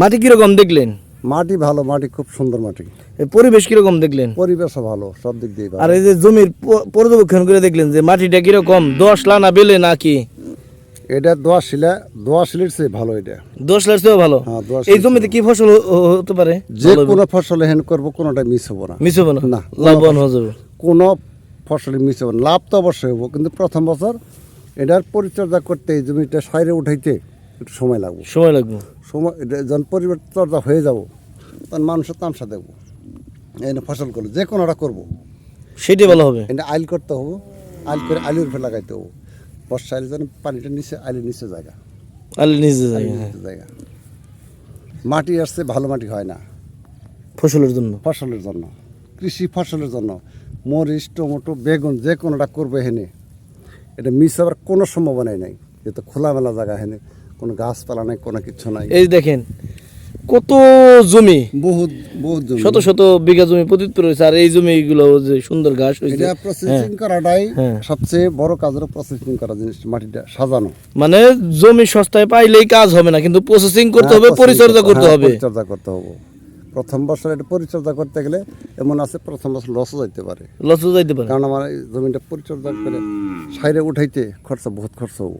মাটি কীরকম দেখলেন? মাটি ভালো মাটি খুব সুন্দর মাটি। পরিবেশ কীরকম দেখলেন? পরিবেশও ভালো সব দিক দিয়ে আর এই যে জমির পর্যবেক্ষণ করে দেখলেন যে মাটিটা কীরকম? দশ লানা বেলে নাকি? এটা দোয়া শিলা দোয়া শিলের চেয়ে ভালো এটা। দশ লাখ চেয়েও ভালো? হ্যাঁ, এই জমিতে কি ফসল হতে পারে? যে কোনো ফসল হেন করব কোনোটা মিস হব না। মিস হবে না? না, লাভবান হয়ে যাবে। কোনো ফসলে মিস হব না। লাভ তো অবশ্যই হব কিন্তু প্রথম বছর এটার পরিচর্যা করতে এই জমিটা সাইরে উঠাইতে একটু সময় লাগবে। সময় লাগবে। সময় এটা যখন পরিচর্যা হয়ে যাব তখন মানুষের তামসা দেবো। এই না ফসল করল যে কোনোটা করব। সেটাই ভালো হবে। এটা আইল করতে হব আইল করে আলুর উপরে লাগাইতে হব। বর্ষা আইলে যেন পানিটা নিচে আইলের নিচে জায়গা। আলে হ্যাঁ। নিচে জায়গা। মাটি আসছে ভালো মাটি হয় না। ফসলের জন্য। ফসলের জন্য। কৃষি ফসলের জন্য। মরিচ টমেটো বেগুন যে কোনোটা করবে হেনে এটা মিস হওয়ার কোনো সম্ভাবনাই নাই। যেহেতু খোলামেলা জায়গা হেনে কোনো গাছপালা নাই কোনো কিছু নাই। এই দেখেন কত জমি। বহুত বহুত জমি। শত শত বিঘা জমি পতিত রয়েছে আর এই জমিগুলো যে সুন্দর ঘাস হয়েছে। এটা প্রসেসিং করাটাই হ্যাঁ। সবচেয়ে বড় কাজ হলো প্রসেসিং করা জিনিস মাটিটা সাজানো। মানে জমি সস্তায় পাইলেই কাজ হবে না কিন্তু প্রসেসিং করতে হবে হ্যাঁ, পরিচর্যা করতে হ্যাঁ, হবে। পরিচর্যা করতে হবে। প্রথম বছর এটা পরিচর্যা করতে গেলে এমন আছে প্রথম বছর লসও যাইতে পারে। লসও যাইতে পারে। কারণ আমার জমিটা পরিচর্যা করে সাইরে উঠাইতে খরচ বহুত খরচ হব।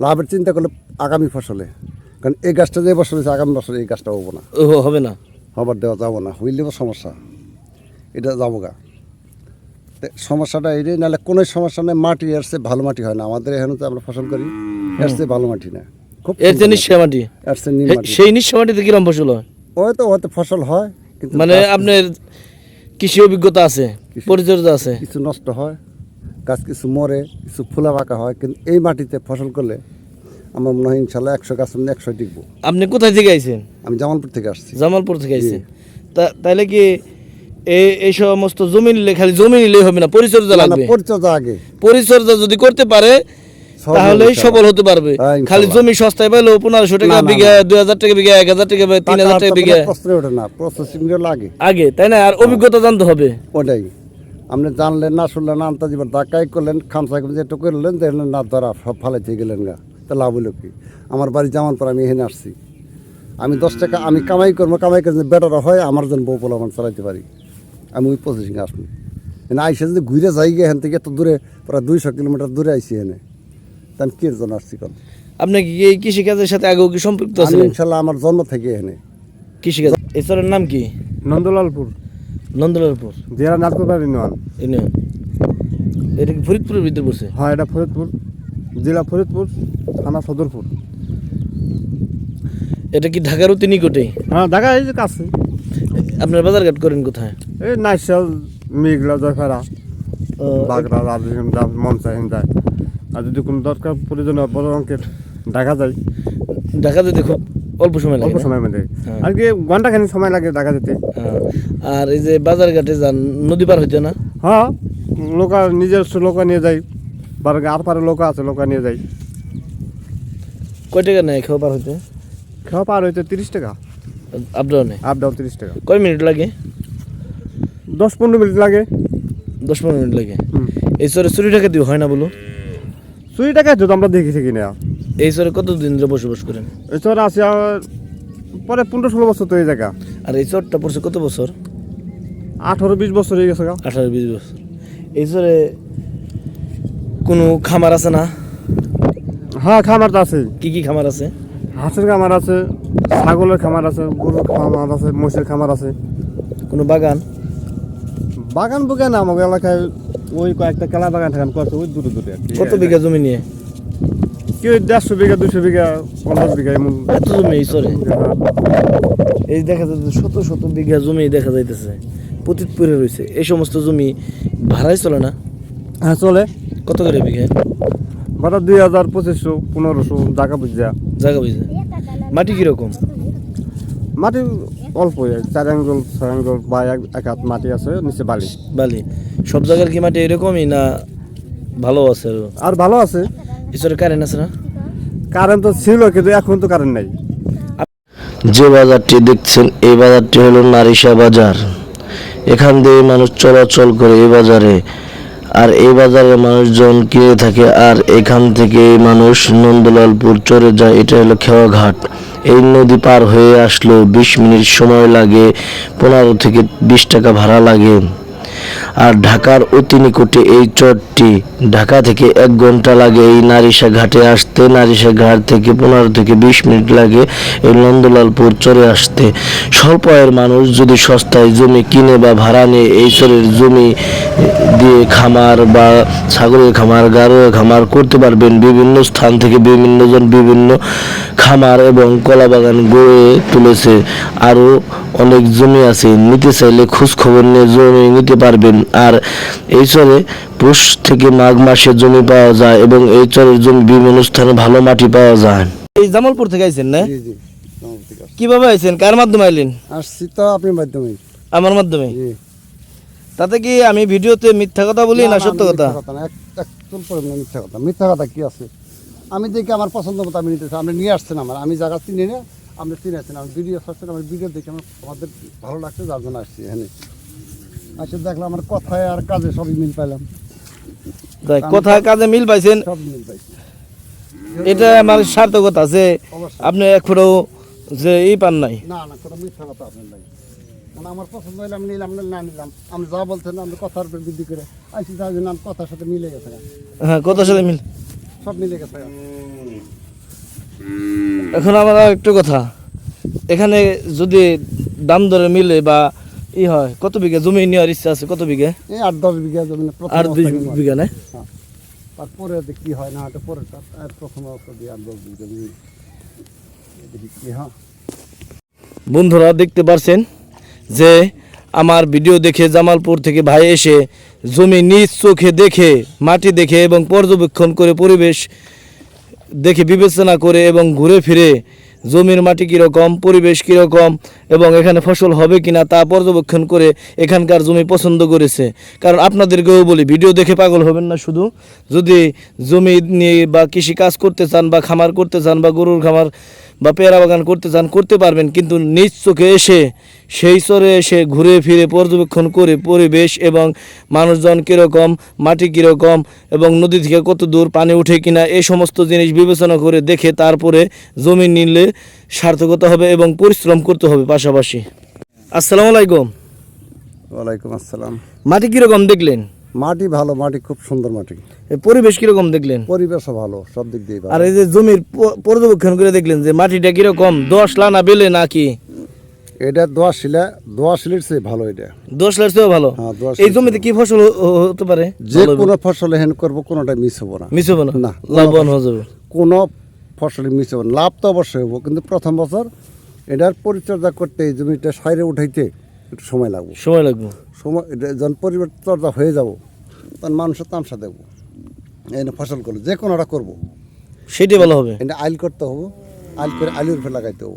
লাভের চিন্তা করলে আগামী ফসলে। কারণ এই গাছটা যে বছর হয়েছে আগামী বছর এই গাছটা হব না। ও, হবে না। হবার দেওয়া যাব না। হইলেও সমস্যা। এটা যাব গা। সমস্যাটা এটাই নাহলে কোনো সমস্যা নেই মাটি এসছে ভালো মাটি হয় না। আমাদের এখানে তো আমরা ফসল করি এসছে ভালো মাটি না। খুব এর যে নিঃশ্বা মাটি। হে- মাটি। সেই নিঃশ্বা মাটিতে কিরম ফসল হয়? ওই হয়তো হয়তো ফসল হয় কিন্তু মানে আপনার কৃষি অভিজ্ঞতা আছে পরিচর্যা আছে। কিছু নষ্ট হয়। গাছ কিছু মরে কিছু ফুলা পাকা হয় কিন্তু এই মাটিতে ফসল করলে আমার মনে হয় ইনশাল্লাহ একশো গাছ আমি একশো টিকবো। আপনি কোথায় থেকে আইছেন? আমি জামালপুর থেকে আসছি। জামালপুর থেকে আইছেন? তা তাইলে কি এই এই সমস্ত জমি নিলে খালি জমি নিলেই হবে না? পরিচর্যা লাগবে? পরিচর্যা আগে। পরিচর্যা যদি করতে পারে সব তাহলেই সফল হতে পারবে। হ্যাঁ, খালি জমি সস্তায় পাইলো পনেরোশো টাকা বিঘা দুই হাজার টাকা বিঘা এক হাজার টাকা তিন হাজার টাকা বিঘা। আগে। তাই না? আর অভিজ্ঞতা জানতে হবে। ওটাই। আপনি জানলেন না শুনলেন না আন্তাজি ধাক্কাই করলেন? খামসা খামসা একটু করলেন দেখলেন না ধরা সব ফালাইতে গেলেন গা। তা লাভ হলো কি? আমার বাড়ি জামানপুর আমি এখানে আসছি। আমি দশ টাকা আমি কামাই করব কামাই করে যদি বেটার হয় আমার জন্য বউ পোলাপান চালাইতে পারি। আমি ওই প্রসেসিং আসব। এনে আইসে যদি ঘুরে যাই গে এখান থেকে এত দূরে প্রায় দুইশো কিলোমিটার দূরে আইসি এনে। তা আমি কির জন্য আসছি কল আপনি কি এই কৃষিকাজের সাথে আগেও কি সম্পৃক্ত আছেন? ইনশাল্লাহ আমার জন্ম থেকে এখানে কৃষিকাজ এছাড়ার নাম কি? নন্দলালপুর। নন্দলালপুর। জেলা নাথকুপার ইউনিয়ন। এনে এটা কি ফরিদপুরের ভিতরে পড়ছে? হয় এটা ফরিদপুর। জেলা ফরিদপুর থানা সদরপুর। এটা কি ঢাকার অতি নিকটেই হ্যাঁ ঢাকা এই যে কাছে। আপনার বাজারঘাট করেন কোথায়? এই নাইশাল মেঘলা জয়ফারা বাগড়া আর যেখানে যা মন চাই যায়। আর যদি কোনো দরকার প্রয়োজন হয় বড় অঙ্কের ঢাকা যাই। ঢাকা যেতে খুব অল্প সময় লাগে অল্প না? সময় মধ্যে। হ্যাঁ। আর কি ঘন্টাখানি সময় লাগে ঢাকা যেতে। হ্যাঁ। আর এই যে বাজারঘাটে যান নদী পার হইতে না? হ্যাঁ লোকা নিজস্ব লোকা নিয়ে যাই। বার আর পারে লোকা আছে লোকা নিয়ে যাই। কয় টাকা নেয় খাওয়া পার হইতে? খাওয়া পার হইতে তিরিশ টাকা। আপ ডাউনে আপ ডাউন তিরিশ টাকা। কয় মিনিট লাগে? দশ পনেরো মিনিট লাগে। দশ পনেরো মিনিট লাগে। এই চরে চুরি টাকা দিয়ে হয় না বলো? চুরি টাকা তো আমরা দেখি থাকি না। এই চরে কতদিন ধরে বসবাস করেন? এছাড়া আছে পরে পনেরো ষোলো বছর তো এই জায়গা। আর এই চরটা পড়ছে কত বছর? আঠারো বিশ বছর হয়ে গেছে গা। আঠারো বিশ বছর। এই চরে কোনো খামার আছে না? হ্যাঁ খামার তো আছে কি কি খামার আছে? হাঁসের খামার আছে ছাগলের খামার আছে গরুর খামার আছে মহিষের খামার আছে। কোনো বাগান? বাগান বুগান আমাকে এলাকায় ওই কয়েকটা কেলা বাগান থাকান করছে ওই দূরে দূরে আর কি। কত বিঘা জমি নিয়ে? কি ওই দেড়শো বিঘা দুশো বিঘা পঞ্চাশ বিঘা এমন এত জমি এই দেখা যাচ্ছে শত শত বিঘা জমি দেখা যাইতেছে পতিত পড়ে রয়েছে এই সমস্ত জমি ভাড়াই চলে না? হ্যাঁ চলে। কত করে বিঘা? ভাড়া দুই হাজার পঁচিশশো পনেরোশো জায়গা বুঝা। জায়গা বুঝে। মাটি কীরকম? মাটি অল্প চার আঙ্গুল ছয় আঙ্গুল বা এক এক হাত মাটি আছে নিচে বালি। বালি। সব জায়গার কি মাটি এরকমই না ভালো আছে? আর ভালো আছে। ঈশ্বরের কারেন্ট আছে না? কারেন্ট তো ছিল কিন্তু এখন তো কারেন্ট নাই। যে বাজারটি দেখছেন এই বাজারটি হলো নারিশা বাজার। এখান দিয়ে মানুষ চলাচল করে এই বাজারে। আর এই বাজারে মানুষজন কিনে থাকে আর এখান থেকে মানুষ নন্দলালপুর চড়ে যায় এটা হলো খেওয়া ঘাট এই নদী পার হয়ে আসলো বিশ মিনিট সময় লাগে পনেরো থেকে বিশ টাকা ভাড়া লাগে। আর ঢাকার অতি নিকটে এই চরটি ঢাকা থেকে এক ঘণ্টা লাগে এই নারিশা ঘাটে আসতে। নারিশা ঘাট থেকে পনেরো থেকে বিশ মিনিট লাগে এই নন্দলালপুর চরে আসতে। স্বল্প আয়ের মানুষ যদি সস্তায় জমি কিনে বা ভাড়া নিয়ে, এই চরের জমি দিয়ে খামার বা ছাগলের খামার, গারোয়ের খামার করতে পারবেন বিভিন্ন স্থান থেকে বিভিন্ন জন বিভিন্ন খামার এবং কলা বাগান গড়ে তুলেছে। আরও অনেক জমি আছে, নিতে চাইলে খোঁজ খবর নিয়ে জমি নিতে পারবেন। আর এই চরে পুষ থেকে মাঘ মাসে জমি পাওয়া যায় এবং এই চরের জমি বিভিন্ন স্থানে ভালো মাটি পাওয়া যায়। এই জামালপুর থেকে আইছেন না। কীভাবে আইছেন? কার মাধ্যমে আইলেন? আসছি তো আপনি মাধ্যমে আমার মাধ্যমে? তাতে কি আমি ভিডিওতে মিথ্যা কথা বলি না সত্য কথা? মিথ্যা কথা মিথ্যা কথা। মিথ্যা কথা কি আছে? আমি দেখি আমার পছন্দ মতো আমি নিতেছি আপনি নিয়ে আসছেন আমার। আমি জায়গা চিনি না আপনি চিনে আসছেন আমি ভিডিও ছাড়ছেন আমার ভিডিও দেখে আমার আমাদের ভালো লাগছে যার জন্য আসছি এখানে। আচ্ছা দেখলাম আমার কথায় আর কাজে সবই মিল পাইলাম। তাই কোথায় কাজে মিল পাইছেন? সব মিল পাইছি। এটা আমার সার্থকতা যে আপনি ফুটো যে ই পান নাই। না না কোনো মিথ্যা কথা আপনার নাই। মানে আমার পছন্দ হইলে আমি নিলাম না নিলাম। আমি যা বলছেন আমি কথার উপর বৃদ্ধি করে। আইসি জন্য আমার কথার সাথে মিলে গেছে। হ্যাঁ কথার সাথে মিল। সব মিলে গেছে। এখন আমার একটু কথা। এখানে যদি দাম দরে মিলে বা ই হয় কত বিঘা জমি নেওয়ার ইচ্ছা আছে কত বিঘা এই আট দশ বিঘা জমি অবস্থায় নিলাম। বিঘা না হ্যাঁ। তারপরে কি হয় না এটা পরে প্রথম অবস্থা দিয়ে আট দশ বিঘা জমি দেখি কি হ্যাঁ বন্ধুরা দেখতে পারছেন যে আমার ভিডিও দেখে জামালপুর থেকে ভাই এসে জমি নিজ চোখে দেখে মাটি দেখে এবং পর্যবেক্ষণ করে পরিবেশ দেখে বিবেচনা করে এবং ঘুরে ফিরে জমির মাটি কীরকম, পরিবেশ কীরকম এবং এখানে ফসল হবে কি না তা পর্যবেক্ষণ করে এখানকার জমি পছন্দ করেছে। কারণ আপনাদেরকেও বলি, ভিডিও দেখে পাগল হবেন না শুধু। যদি জমি নিয়ে বা কৃষি কাজ করতে চান বা খামার করতে চান বা গরুর খামার বা পেয়ারা বাগান করতে চান করতে পারবেন। কিন্তু নিজ চোখে এসে সেই চরে এসে ঘুরে ফিরে পর্যবেক্ষণ করে পরিবেশ এবং মানুষজন কীরকম মাটি কীরকম এবং নদী থেকে কত দূর পানি উঠে কিনা এই সমস্ত জিনিস বিবেচনা করে দেখে তারপরে জমি নিলে সার্থকতা হবে এবং পরিশ্রম করতে হবে পাশাপাশি। আসসালামু আলাইকুম। ওয়ালাইকুম আসসালাম। মাটি কীরকম দেখলেন? মাটি ভালো মাটি খুব সুন্দর মাটি। পরিবেশ কীরকম দেখলেন? পরিবেশও ভালো সব দিক দিয়ে আর এই যে জমির পর্যবেক্ষণ করে দেখলেন যে মাটিটা কীরকম? দশ লানা বেলে নাকি? এটা দোয়া শিলা দোয়া শিলের চেয়ে ভালো এটা। দশ লার চেয়েও ভালো? হ্যাঁ, দশ এই জমিতে কি ফসল হতে পারে? যে কোনো ফসল হেন করব কোনোটা মিস হব না। মিস হবে না? না। লাভবান হয়ে যাবে। কোনো ফসলই মিস হবে না। লাভ তো অবশ্যই হব কিন্তু প্রথম বছর এটার পরিচর্যা করতে এই জমিটা সাইরে উঠাইতে একটু সময় লাগবে। সময় লাগবে। সময় যখন পরিচর্যা হয়ে যাব তখন মানুষের তামসা দেখব এনে ফসল করল যে কোনোটা করব। সেটাই ভালো হবে। এটা আইল করতে হব আইল করে আলুর উপরে লাগাইতে হব।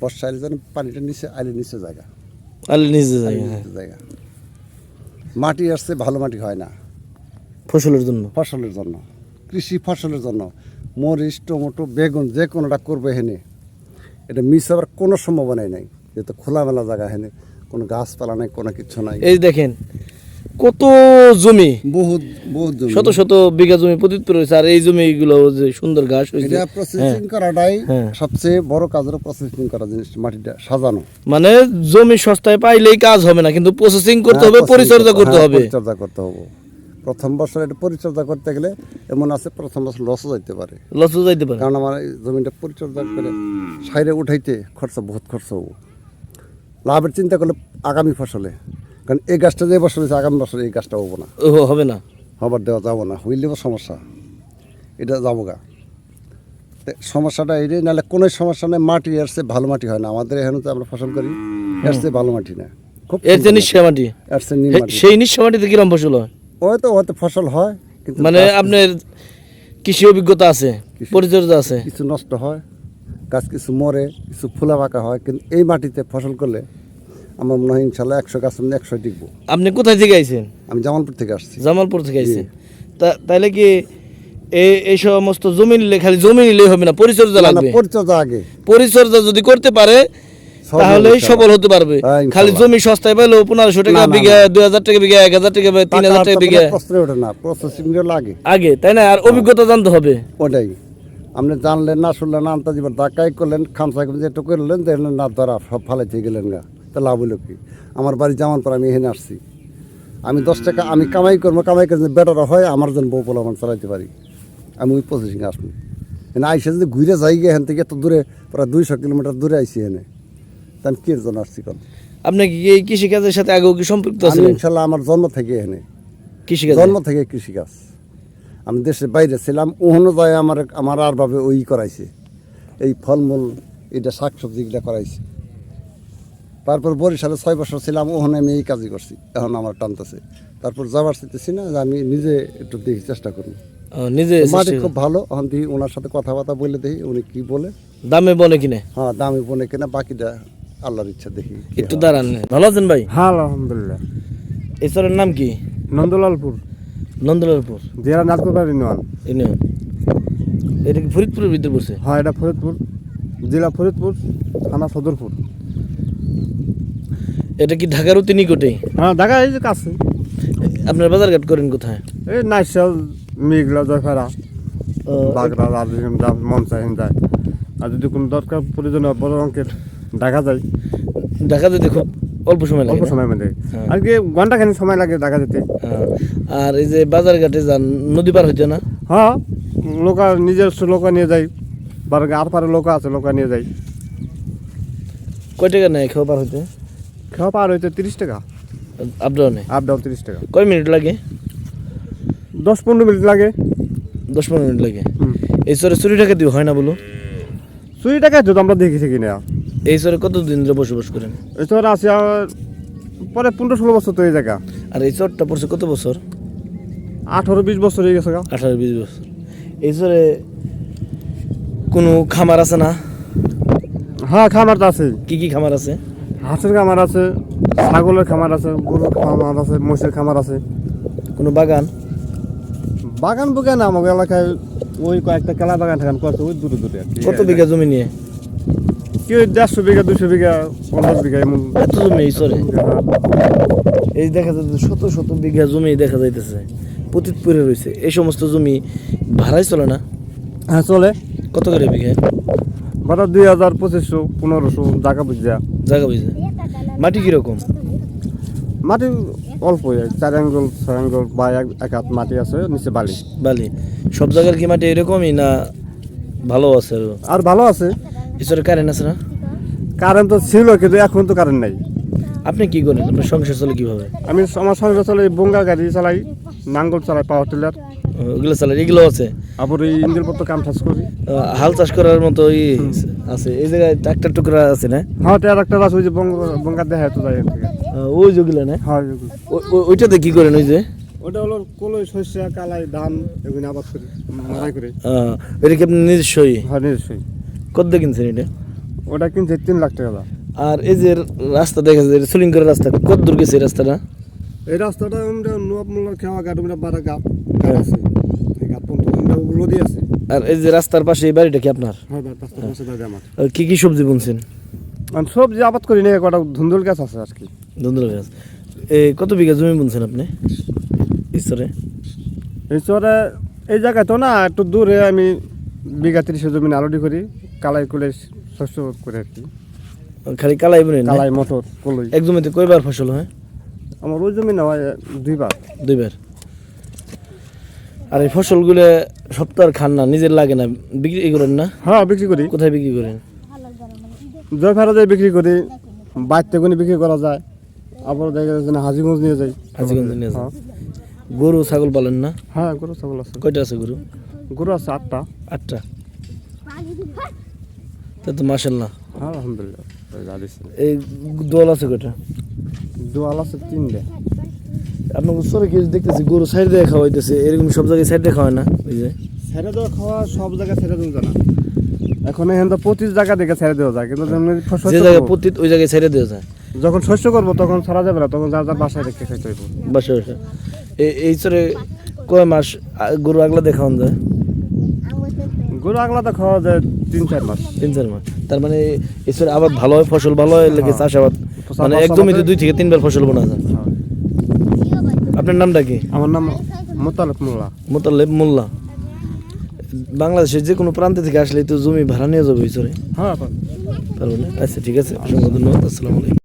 বর্ষা আইলে যেন পানিটা নিচে আইলের নিচে জায়গা। আলে নিজে যাই আইলের হ্যাঁ। নিচে জায়গা। মাটি আসছে ভালো মাটি হয় না। ফসলের জন্য। ফসলের জন্য। কৃষি ফসলের জন্য। মরিচ টমেটো বেগুন যে কোনোটা করবে হেনে এটা মিস হওয়ার কোনো সম্ভাবনাই নাই। যেহেতু খোলামেলা জায়গা হেনে কোনো গাছপালা নাই কোনো কিছু নাই। এই দেখেন কত জমি বহুত বহুত জমি। শত শত বিঘা জমি পতিত রয়েছে আর এই জমিগুলো যে সুন্দর ঘাস হয়েছে। এটা প্রসেসিং করাটাই হ্যাঁ। সবচেয়ে বড় কাজের প্রসেসিং করা জিনিস মাটিটা সাজানো। মানে জমি সস্তায় পাইলেই কাজ হবে না কিন্তু প্রসেসিং করতে হবে হ্যাঁ, পরিচর্যা করতে হ্যাঁ, হবে। পরিচর্যা করতে হবে। প্রথম বছর এটা পরিচর্যা করতে গেলে এমন আছে প্রথম বছর লসও যাইতে পারে। লসও যাইতে পারে। কারণ আমার জমিটা পরিচর্যা করে সাইরে উঠাইতে খরচ বহুত খরচ হব। লাভের চিন্তা করলে আগামী ফসলে। কারণ এই গাছটা যে বছর হয়েছে আগামী বছর এই গাছটা হব না। ও, হবে না? হবার দেওয়া যাব না। হইলেও সমস্যা। এটা যাব গা। সমস্যাটা এটাই নাহলে কোনো সমস্যা নেই মাটি আসছে ভালো মাটি হয় না। আমাদের এখানে তো আমরা ফসল করি আসছে ভালো মাটি না। খুব এর যে নিঃশ্বা মাটি। হে- সেই নিঃশ্বা মাটিতে কিরম ফসল হয়? ওই তো হয়তো ফসল হয় কিন্তু মানে আপনার কৃষি অভিজ্ঞতা আছে পরিচর্যা আছে? কিছু নষ্ট হয়। গাছ কিছু মরে কিছু ফুলা পাকা হয় কিন্তু এই মাটিতে ফসল করলে আমার মনে হয় ইনশাল্লাহ একশো গাছ আমি একশো টিকবো আপনি কোথায় থেকে আইছেন? আমি জামালপুর থেকে আসছি। জামালপুর থেকে আইছেন? তা তাইলে কি এই এই সমস্ত জমি নিলে খালি জমি নিলেই হবে না পরিচর্যা লাগবে? পরিচর্যা আগে। পরিচর্যা যদি করতে পারে ইনশাল্লাহ। সফল হতে পারবে। হ্যাঁ, খালি জমি সস্তায় পেল পনেরোশো টাকা বিঘা দুই হাজার টাকা বিঘা এক হাজার টাকা তিন হাজার টাকা বিঘা। আগে তাই না? আর অভিজ্ঞতা জানতে হবে। ওটাই। আপনি জানলেন না শুনলেন না আন্তাজি ধাক্কাই করলেন? খামসা খামসা একটু করলেন দেখলেন না ধরা সব ফালাইতে গেলেন গা। তা লাভ হলো কি? আমার বাড়ি যাওয়ার জামানপুর আমি এখানে আসছি। আমি দশ টাকা আমি কামাই করব কামাই করে বেটার হয় আমার জন্য বউ পোলা আমার চালাইতে পারি। আমি ওই প্রসেসিং আসব। এখানে আইসে যদি ঘুরে যাই গে এখান থেকে এত দূরে প্রায় দুইশো কিলোমিটার দূরে আইসি এখানে তা আমি কির জন্য আসছি কল আপনি কি এই কৃষিকাজের সাথে আগেও কি সম্পৃক্ত আছেন? ইনশাল্লাহ আমার জন্ম থেকে এখানে কৃষিকাজ? জন্ম থেকে কৃষিকাজ। আমি দেশের বাইরে ছিলাম ওখানে যায় আমার আমার আর ভাবে ওই করাইছে। এই ফলমূল এটা শাকসবজি এগুলো করাইছে। তারপর বরিশালে ছয় বছর ছিলাম ওখানে আমি এই কাজই করছি। এখন আমার টানতেছে তারপর যাবার চাইতেছি না যে আমি নিজে একটু দেখি চেষ্টা করি নিজে মাটি খুব ভালো এখন দেখি ওনার সাথে কথাবার্তা বলে দেখি উনি কি বলে। দামে বলে কিনে? হ্যাঁ দামে বনে কিনা বাকিটা আল্লাহর ইচ্ছা দেখি। একটু দাঁড়ান। ভালো আছেন ভাই? হ্যাঁ আলহামদুলিল্লাহ। চরের নাম কি? নন্দলালপুর। নন্দলালপুর। জেলা নাটকোপার ইউনিয়ন? ইউনিয়ন। এটা কি ফরিদপুরের ভিতরে পড়ছে? হ্যাঁ এটা ফরিদপুর। জেলা ফরিদপুর থানা সদরপুর। এটা কি ঢাকার অতি নিকটে? হ্যাঁ ঢাকা এই যে কাছে। আপনার বাজারঘাট করেন কোথায়? এই নাইশাল মেঘলা জয়ফেরা বাগড়া রাজীব যা মন চাই যায় আর যদি কোনো দরকার প্রয়োজন হয় বড় অঙ্কের দেখা যায় ঢাকা যেতে খুব অল্প সময় লাগে অল্প? সময়ের মধ্যে। হ্যাঁ। আর কি ঘন্টাখানি সময় লাগে দেখা যেতে। হ্যাঁ। আর এই যে বাজারঘাটে যান নদী পার হইতে না? হ্যাঁ লোকা নিজস্ব লোকা নিয়ে যাই। বার আর পারে লোকা আছে লোকা নিয়ে যাই। কয় টাকা নেয় খাওয়া পার হইতে? খাওয়া পার হইতে তিরিশ টাকা। আপ ডাউনে আপ ডাউন তিরিশ টাকা। কয় মিনিট লাগে? দশ পনেরো মিনিট লাগে। দশ পনেরো মিনিট লাগে। এই চরে চুরি টাকা দিও হয় না বলো? চুরি টাকা যদি আমরা দেখি থাকি না এই চরে কতদিন ধরে বসবাস করেন? এছাড়া আছে পরে পনেরো ষোলো বছর তো এই জায়গা। আর এই চরটা পড়ছে কত বছর? আঠারো বিশ বছর হয়ে গেছে গা। আঠারো বিশ বছর। এই চরে কোনো খামার আছে না? হ্যাঁ খামার তো আছে। কি কি খামার আছে? হাঁসের খামার আছে ছাগলের খামার আছে গরুর খামার আছে মহিষের খামার আছে। কোনো বাগান? বাগান বুগান আমাকে এলাকায় ওই কয়েকটা কেলা বাগান ঠাগান করছে ওই দূরে দূরে কত বিঘা জমি নিয়ে? দেড়শো বিঘা দুশো বিঘা পঞ্চাশ বিঘা এমন। এত জমি চরে হ্যাঁ। এই দেখা যাচ্ছে শত শত বিঘা জমি দেখা যাইতেছে পতিত রয়েছে এই সমস্ত জমি ভাড়াই চলে না? হ্যাঁ চলে। কত করে বিঘা? ভাড়া দুই হাজার পঁচিশশো পনেরোশো জায়গা বুঝা জায়গা বুঝে। মাটি কীরকম? মাটি অল্প চার আঙ্গুল ছয় আঙ্গুল বা এক এক হাত মাটি আছে নিচে বালি। বালি। সব জায়গার কি মাটি এরকমই না ভালো আছে? আর ভালো আছে। এছাড়া কারেন্ট আছে না? কারেন্ট তো ছিল কিন্তু এখন তো কারেন্ট নাই। আপনি কি করেন? আপনার সংসার চলে কীভাবে? আমি আমার সঙ্গে চলে বঙ্গা গাড়ি চালাই নাঙ্গল চালাই পাওয়ার টিলার। ওগুলো চালান এগুলো আছে? আবার এই কাম ঠাস করি। হাল চাষ করার মতো ই আছে। এই জায়গায় ট্রাক্টর টুকরা আছে না? হ্যাঁ একটা আছে ওই যে বঙ্গা দেখায় তো আহ, ওই যেগুলো না? হ্যাঁ ওইটাতে কি করেন ওই যে? ওটা হলো কলই শস্য কালাই ধান এগুলো আবাদ করি মারাই করে। এটা কি আপনি নিজস্বই? হ্যাঁ নিজস্বই। কত কিনছেন এটা? ওটা কিনছে তিন লাখ টাকা আর এই যে রাস্তা দেখা যায় সুলিং করে রাস্তা কত দূর গেছে এই রাস্তাটা? এই রাস্তাটা আমরা নোয়াব মোল্লার খেওয়া ঘাট আমরা বারা গাপ হ্যাঁ। আছে। নদী আছে। আর এই যে রাস্তার পাশে এই বাড়িটা কি আপনার? হ্যাঁ আর কি কি সবজি বুনছেন? আমি সবজি আবাদ করি না কটা ধুন্দুল গাছ আছে আর কি। ধুন্দুলা গাছ। এই কত বিঘা জমি বুনছেন আপনি? ঈশ্বরে চরে এই জায়গায় তো না একটু দূরে আমি বিঘা তিরিশে জমি আলুটি করি। কালাই কুলে শস্য করে আর কি। খালি কালাই বুনেন না? কালাই মটর কলই। এক জমিতে কয়বার ফসল হয়? আমার ওই জমি না হয় দুইবার। দুইবার? আর এই ফসলগুলো সপ্তাহ খান না নিজের লাগে না বিক্রি করেন না? হ্যাঁ বিক্রি করি। কোথায় বিক্রি করেন? জয় ফেরা যায় বিক্রি করি বাইতে কোনি বিক্রি করা যায়। আবার দেখা যাচ্ছে হাজিগঞ্জ নিয়ে যাই। হাজীগঞ্জ নিয়ে যান। হ্যাঁ। গরু ছাগল পালেন না? হ্যাঁ গরু ছাগল আছে। কয়টা আছে গরু? গরু আছে আটটা। আটটা। তা তো মাসাল্লাহ আলহামদুলিল্লাহ এই দোয়াল আছে কয়টা? দোয়াল আছে তিনটে। আপনার সরে কি দেখতেছি গরু সাইড দিয়ে খাওয়াইতেছে এরকম সব জায়গায় সাইড দিয়ে খাওয়ায় না ওই যে? ছেড়ে দেওয়া খাওয়া সব জায়গায় ছেড়ে দেওয়া না। এখন এখান তো পঁচিশ জায়গা দেখে ছেড়ে দেওয়া যায় কিন্তু যে জায়গায় পতিত ওই জায়গায় ছেড়ে দেওয়া যায়? যখন শস্য করব তখন ছাড়া যাবে না তখন যার যার বাসায় রেখে খাইতে হইব। বাসা বাসা। এই এই চরে কয় মাস গরু আগলা দেখান যায়? গরু আগলাতে খাওয়া যায় তিন চার মাস। তিন চার মাস। তার মানে এছাড়া আবাদ ভালো হয় ফসল ভালো হয় লেগে হ্যাঁ। চাষাবাদ। মানে এক জমিতে দুই থেকে তিনবার ফসল বোনা যায়। হ্যাঁ। আপনার নামটা কি? আমার নাম মোতালেব মোল্লা। মোতালেব মোল্লা। বাংলাদেশের যে কোনো প্রান্তে থেকে আসলে তো জমি ভাড়া নিয়ে যাবে চরে হ্যাঁ পারব না? আচ্ছা ঠিক আছে। অসংখ্য ধন্যবাদ। আসসালামু আলাইকুম।